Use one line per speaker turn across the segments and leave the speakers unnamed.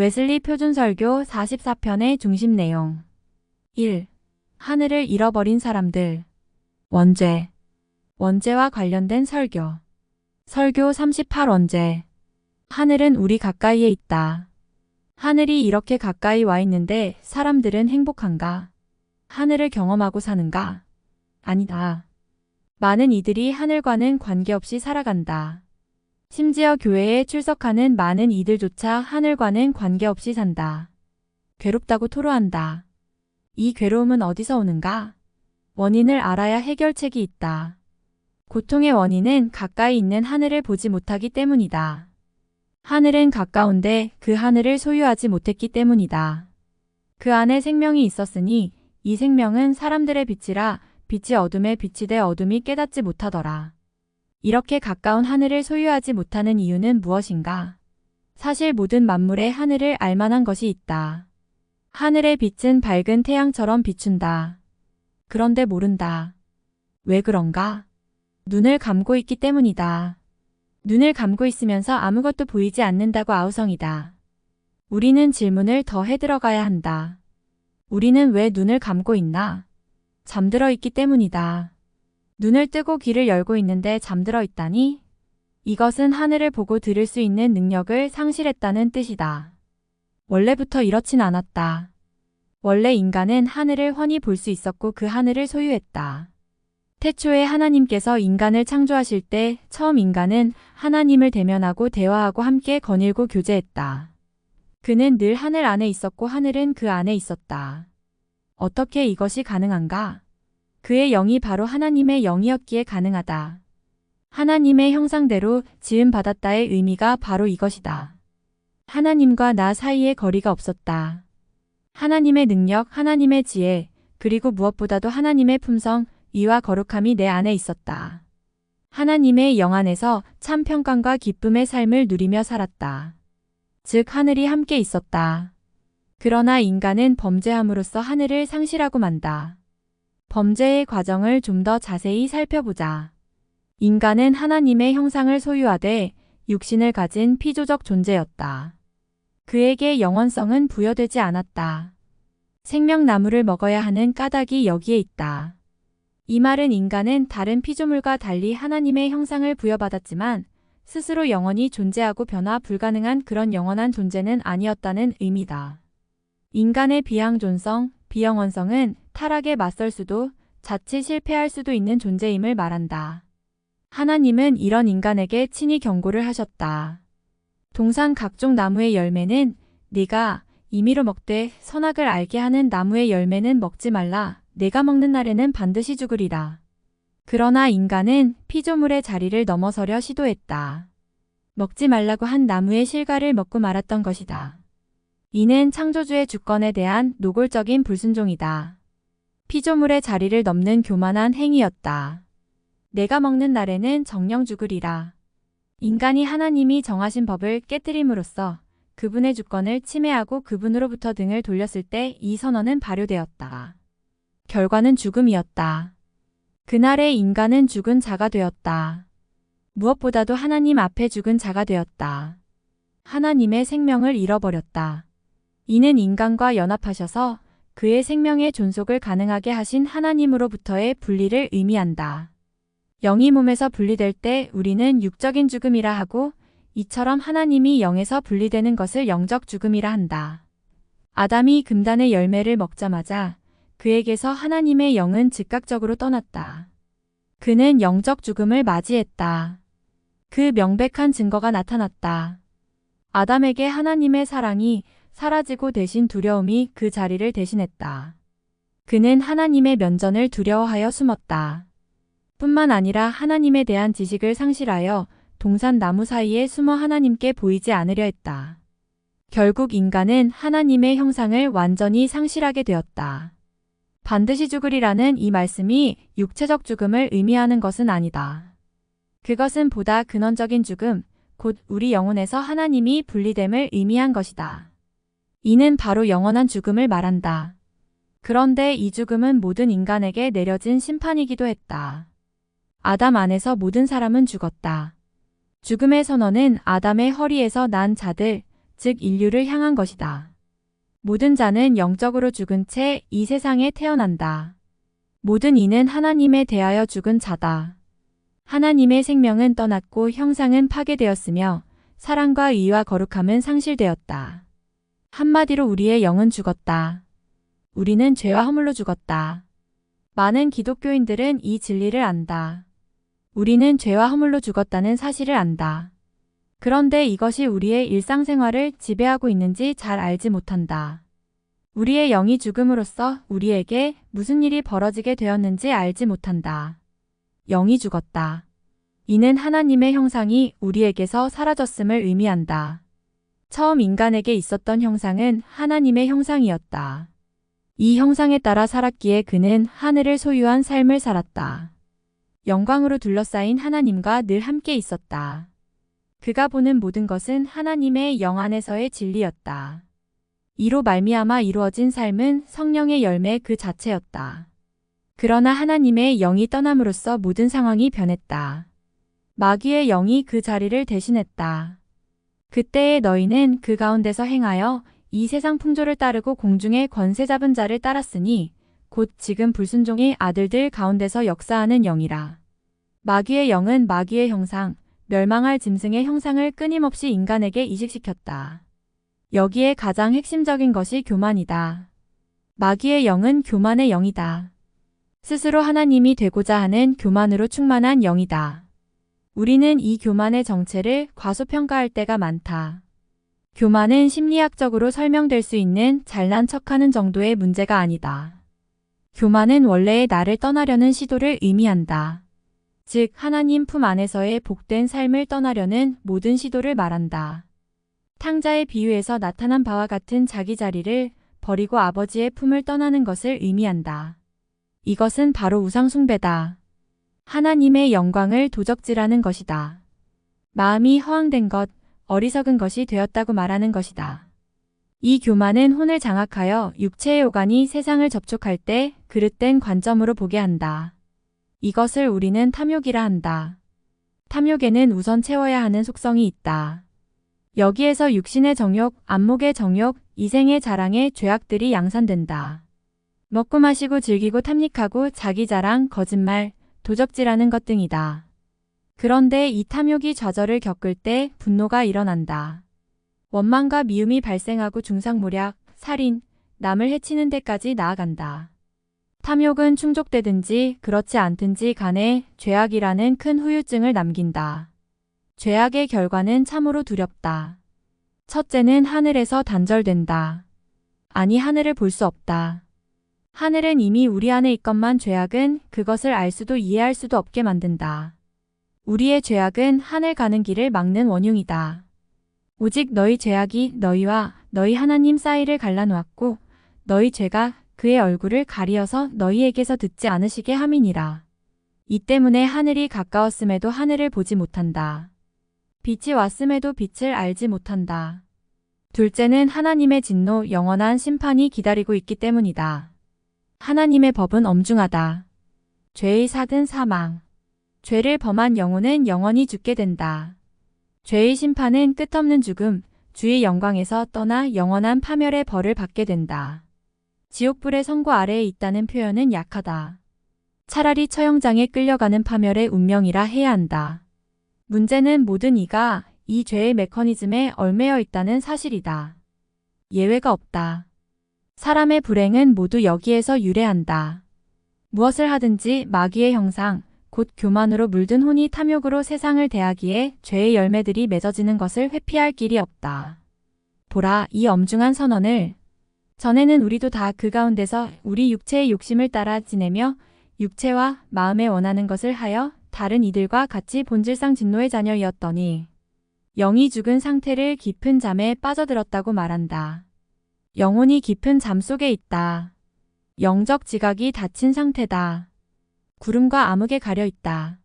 웨슬리 표준설교 44편의 중심 내용 1. 하늘을 잃어버린 사람들 원죄 원죄와 관련된 설교 설교 38원죄 하늘은 우리 가까이에 있다. 하늘이 이렇게 가까이 와 있는데 사람들은 행복한가? 하늘을 경험하고 사는가? 아니다. 많은 이들이 하늘과는 관계없이 살아간다. 심지어 교회에 출석하는 많은 이들조차 하늘과는 관계없이 산다. 괴롭다고 토로한다. 이 괴로움은 어디서 오는가? 원인을 알아야 해결책이 있다. 고통의 원인은 가까이 있는 하늘을 보지 못하기 때문이다. 하늘은 가까운데 그 하늘을 소유하지 못했기 때문이다. 그 안에 생명이 있었으니 이 생명은 사람들의 빛이라 빛이 어둠에 비치되 어둠이 깨닫지 못하더라. 이렇게 가까운 하늘을 소유하지 못하는 이유는 무엇인가? 사실 모든 만물의 하늘을 알만한 것이 있다. 하늘의 빛은 밝은 태양처럼 비춘다. 그런데 모른다. 왜 그런가? 눈을 감고 있기 때문이다. 눈을 감고 있으면서 아무것도 보이지 않는다고 아우성이다. 우리는 질문을 더 해들어가야 한다. 우리는 왜 눈을 감고 있나? 잠들어 있기 때문이다. 눈을 뜨고 귀를 열고 있는데 잠들어 있다니? 이것은 하늘을 보고 들을 수 있는 능력을 상실했다는 뜻이다. 원래부터 이렇진 않았다. 원래 인간은 하늘을 훤히 볼 수 있었고 그 하늘을 소유했다. 태초에 하나님께서 인간을 창조하실 때 처음 인간은 하나님을 대면하고 대화하고 함께 거닐고 교제했다. 그는 늘 하늘 안에 있었고 하늘은 그 안에 있었다. 어떻게 이것이 가능한가? 그의 영이 바로 하나님의 영이었기에 가능하다. 하나님의 형상대로 지음 받았다의 의미가 바로 이것이다. 하나님과 나 사이에 거리가 없었다. 하나님의 능력, 하나님의 지혜, 그리고 무엇보다도 하나님의 품성, 이와 거룩함이 내 안에 있었다. 하나님의 영 안에서 참 평강과 기쁨의 삶을 누리며 살았다. 즉 하늘이 함께 있었다. 그러나 인간은 범죄함으로써 하늘을 상실하고 만다. 범죄의 과정을 좀 더 자세히 살펴보자. 인간은 하나님의 형상을 소유하되 육신을 가진 피조적 존재였다. 그에게 영원성은 부여되지 않았다. 생명나무를 먹어야 하는 까닭이 여기에 있다. 이 말은 인간은 다른 피조물과 달리 하나님의 형상을 부여받았지만 스스로 영원히 존재하고 변화 불가능한 그런 영원한 존재는 아니었다는 의미다. 인간의 비항존성, 비영원성은 타락에 맞설 수도 자칫 실패할 수도 있는 존재임을 말한다. 하나님은 이런 인간에게 친히 경고를 하셨다. 동산 각종 나무의 열매는 네가 임의로 먹되 선악을 알게 하는 나무의 열매는 먹지 말라. 내가 먹는 날에는 반드시 죽으리라. 그러나 인간은 피조물의 자리를 넘어서려 시도했다. 먹지 말라고 한 나무의 실과를 먹고 말았던 것이다. 이는 창조주의 주권에 대한 노골적인 불순종이다. 피조물의 자리를 넘는 교만한 행위였다. 내가 먹는 날에는 정령 죽으리라. 인간이 하나님이 정하신 법을 깨뜨림으로써 그분의 주권을 침해하고 그분으로부터 등을 돌렸을 때 이 선언은 발효되었다. 결과는 죽음이었다. 그날의 인간은 죽은 자가 되었다. 무엇보다도 하나님 앞에 죽은 자가 되었다. 하나님의 생명을 잃어버렸다. 이는 인간과 연합하셔서 그의 생명의 존속을 가능하게 하신 하나님으로부터의 분리를 의미한다. 영이 몸에서 분리될 때 우리는 육적인 죽음이라 하고 이처럼 하나님이 영에서 분리되는 것을 영적 죽음이라 한다. 아담이 금단의 열매를 먹자마자 그에게서 하나님의 영은 즉각적으로 떠났다. 그는 영적 죽음을 맞이했다. 그 명백한 증거가 나타났다. 아담에게 하나님의 사랑이 사라지고 대신 두려움이 그 자리를 대신했다. 그는 하나님의 면전을 두려워하여 숨었다. 뿐만 아니라 하나님에 대한 지식을 상실하여 동산 나무 사이에 숨어 하나님께 보이지 않으려 했다. 결국 인간은 하나님의 형상을 완전히 상실하게 되었다. 반드시 죽으리라는 이 말씀이 육체적 죽음을 의미하는 것은 아니다. 그것은 보다 근원적인 죽음, 곧 우리 영혼에서 하나님이 분리됨을 의미한 것이다. 이는 바로 영원한 죽음을 말한다. 그런데 이 죽음은 모든 인간에게 내려진 심판이기도 했다. 아담 안에서 모든 사람은 죽었다. 죽음의 선언은 아담의 허리에서 난 자들, 즉 인류를 향한 것이다. 모든 자는 영적으로 죽은 채 이 세상에 태어난다. 모든 이는 하나님에 대하여 죽은 자다. 하나님의 생명은 떠났고 형상은 파괴되었으며 사랑과 의와 거룩함은 상실되었다. 한마디로 우리의 영은 죽었다. 우리는 죄와 허물로 죽었다. 많은 기독교인들은 이 진리를 안다. 우리는 죄와 허물로 죽었다는 사실을 안다. 그런데 이것이 우리의 일상생활을 지배하고 있는지 잘 알지 못한다. 우리의 영이 죽음으로써 우리에게 무슨 일이 벌어지게 되었는지 알지 못한다. 영이 죽었다. 이는 하나님의 형상이 우리에게서 사라졌음을 의미한다. 처음 인간에게 있었던 형상은 하나님의 형상이었다. 이 형상에 따라 살았기에 그는 하늘을 소유한 삶을 살았다. 영광으로 둘러싸인 하나님과 늘 함께 있었다. 그가 보는 모든 것은 하나님의 영 안에서의 진리였다. 이로 말미암아 이루어진 삶은 성령의 열매 그 자체였다. 그러나 하나님의 영이 떠남으로써 모든 상황이 변했다. 마귀의 영이 그 자리를 대신했다. 그때의 너희는 그 가운데서 행하여 이 세상 풍조를 따르고 공중의 권세 잡은 자를 따랐으니 곧 지금 불순종의 아들들 가운데서 역사하는 영이라. 마귀의 영은 마귀의 형상, 멸망할 짐승의 형상을 끊임없이 인간에게 이식시켰다. 여기에 가장 핵심적인 것이 교만이다. 마귀의 영은 교만의 영이다. 스스로 하나님이 되고자 하는 교만으로 충만한 영이다. 우리는 이 교만의 정체를 과소평가할 때가 많다. 교만은 심리학적으로 설명될 수 있는 잘난 척하는 정도의 문제가 아니다. 교만은 원래의 나를 떠나려는 시도를 의미한다. 즉, 하나님 품 안에서의 복된 삶을 떠나려는 모든 시도를 말한다. 탕자의 비유에서 나타난 바와 같은 자기 자리를 버리고 아버지의 품을 떠나는 것을 의미한다. 이것은 바로 우상숭배다. 하나님의 영광을 도적질하는 것이다. 마음이 허황된 것, 어리석은 것이 되었다고 말하는 것이다. 이 교만은 혼을 장악하여 육체의 오간이 세상을 접촉할 때 그릇된 관점으로 보게 한다. 이것을 우리는 탐욕이라 한다. 탐욕에는 우선 채워야 하는 속성이 있다. 여기에서 육신의 정욕, 안목의 정욕, 이생의 자랑의 죄악들이 양산된다. 먹고 마시고 즐기고 탐닉하고 자기 자랑, 거짓말, 도적질하는 것 등이다. 그런데 이 탐욕이 좌절을 겪을 때 분노가 일어난다. 원망과 미움이 발생하고 중상모략, 살인, 남을 해치는 데까지 나아간다. 탐욕은 충족되든지 그렇지 않든지 간에 죄악이라는 큰 후유증을 남긴다. 죄악의 결과는 참으로 두렵다. 첫째는 하늘에서 단절된다. 아니 하늘을 볼 수 없다. 하늘은 이미 우리 안에 있건만 죄악은 그것을 알 수도 이해할 수도 없게 만든다. 우리의 죄악은 하늘 가는 길을 막는 원흉이다. 오직 너희 죄악이 너희와 너희 하나님 사이를 갈라놓았고 너희 죄가 그의 얼굴을 가리어서 너희에게서 듣지 않으시게 함이니라. 이 때문에 하늘이 가까웠음에도 하늘을 보지 못한다. 빛이 왔음에도 빛을 알지 못한다. 둘째는 하나님의 진노 영원한 심판이 기다리고 있기 때문이다. 하나님의 법은 엄중하다. 죄의 사든 사망. 죄를 범한 영혼은 영원히 죽게 된다. 죄의 심판은 끝없는 죽음, 주의 영광에서 떠나 영원한 파멸의 벌을 받게 된다. 지옥불의 선고 아래에 있다는 표현은 약하다. 차라리 처형장에 끌려가는 파멸의 운명이라 해야 한다. 문제는 모든 이가 이 죄의 메커니즘에 얽매여 있다는 사실이다. 예외가 없다. 사람의 불행은 모두 여기에서 유래한다. 무엇을 하든지 마귀의 형상, 곧 교만으로 물든 혼이 탐욕으로 세상을 대하기에 죄의 열매들이 맺어지는 것을 회피할 길이 없다. 보라, 이 엄중한 선언을 전에는 우리도 다 그 가운데서 우리 육체의 욕심을 따라 지내며 육체와 마음에 원하는 것을 하여 다른 이들과 같이 본질상 진노의 자녀이었더니 영이 죽은 상태를 깊은 잠에 빠져들었다고 말한다. 영혼이 깊은 잠 속에 있다. 영적 지각이 닫힌 상태다. 구름과 암흑에 가려 있다.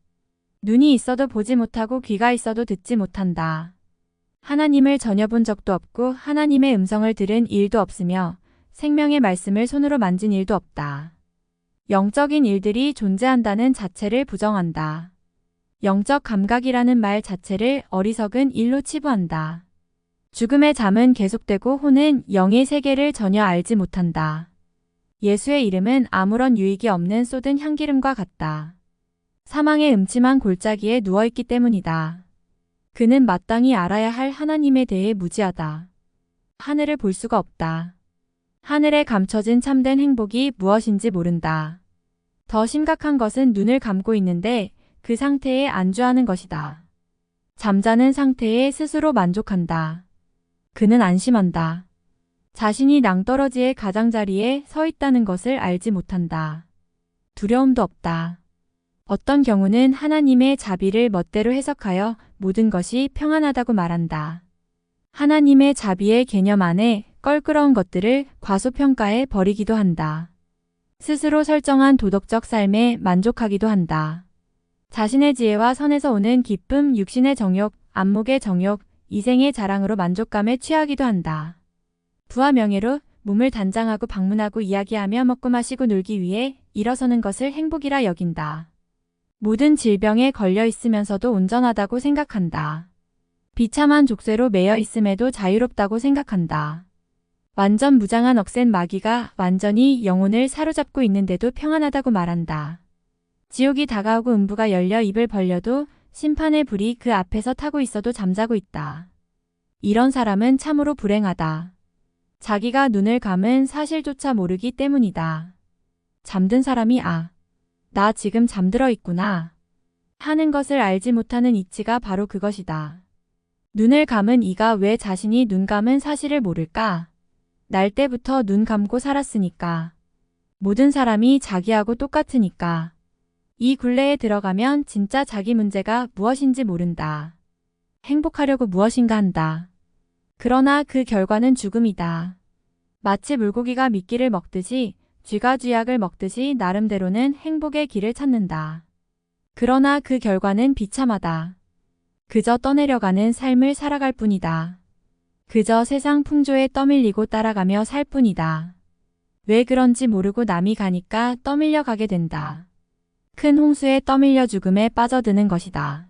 눈이 있어도 보지 못하고 귀가 있어도 듣지 못한다. 하나님을 전혀 본 적도 없고 하나님의 음성을 들은 일도 없으며 생명의 말씀을 손으로 만진 일도 없다. 영적인 일들이 존재한다는 자체를 부정한다. 영적 감각이라는 말 자체를 어리석은 일로 치부한다. 죽음의 잠은 계속되고 혼은 영의 세계를 전혀 알지 못한다. 예수의 이름은 아무런 유익이 없는 쏟은 향기름과 같다. 사망의 음침한 골짜기에 누워있기 때문이다. 그는 마땅히 알아야 할 하나님에 대해 무지하다. 하늘을 볼 수가 없다. 하늘에 감춰진 참된 행복이 무엇인지 모른다. 더 심각한 것은 눈을 감고 있는데 그 상태에 안주하는 것이다. 잠자는 상태에 스스로 만족한다. 그는 안심한다. 자신이 낭떠러지의 가장자리에 서 있다는 것을 알지 못한다. 두려움도 없다. 어떤 경우는 하나님의 자비를 멋대로 해석하여 모든 것이 평안하다고 말한다. 하나님의 자비의 개념 안에 껄끄러운 것들을 과소평가해 버리기도 한다. 스스로 설정한 도덕적 삶에 만족하기도 한다. 자신의 지혜와 선에서 오는 기쁨, 육신의 정욕, 안목의 정욕, 이생의 자랑으로 만족감에 취하기도 한다. 부와 명예로 몸을 단장하고 방문하고 이야기하며 먹고 마시고 놀기 위해 일어서는 것을 행복이라 여긴다. 모든 질병에 걸려 있으면서도 온전하다고 생각한다. 비참한 족쇄로 매여 있음에도 자유롭다고 생각한다. 완전 무장한 억센 마귀가 완전히 영혼을 사로잡고 있는데도 평안하다고 말한다. 지옥이 다가오고 음부가 열려 입을 벌려도 심판의 불이 그 앞에서 타고 있어도 잠자고 있다. 이런 사람은 참으로 불행하다. 자기가 눈을 감은 사실조차 모르기 때문이다. 잠든 사람이 아, 나 지금 잠들어 있구나. 하는 것을 알지 못하는 이치가 바로 그것이다. 눈을 감은 이가 왜 자신이 눈 감은 사실을 모를까? 날 때부터 눈 감고 살았으니까. 모든 사람이 자기하고 똑같으니까. 이 굴레에 들어가면 진짜 자기 문제가 무엇인지 모른다. 행복하려고 무엇인가 한다. 그러나 그 결과는 죽음이다. 마치 물고기가 미끼를 먹듯이 쥐가 쥐약을 먹듯이 나름대로는 행복의 길을 찾는다. 그러나 그 결과는 비참하다. 그저 떠내려가는 삶을 살아갈 뿐이다. 그저 세상 풍조에 떠밀리고 따라가며 살 뿐이다. 왜 그런지 모르고 남이 가니까 떠밀려 가게 된다. 큰 홍수에 떠밀려 죽음에 빠져드는 것이다.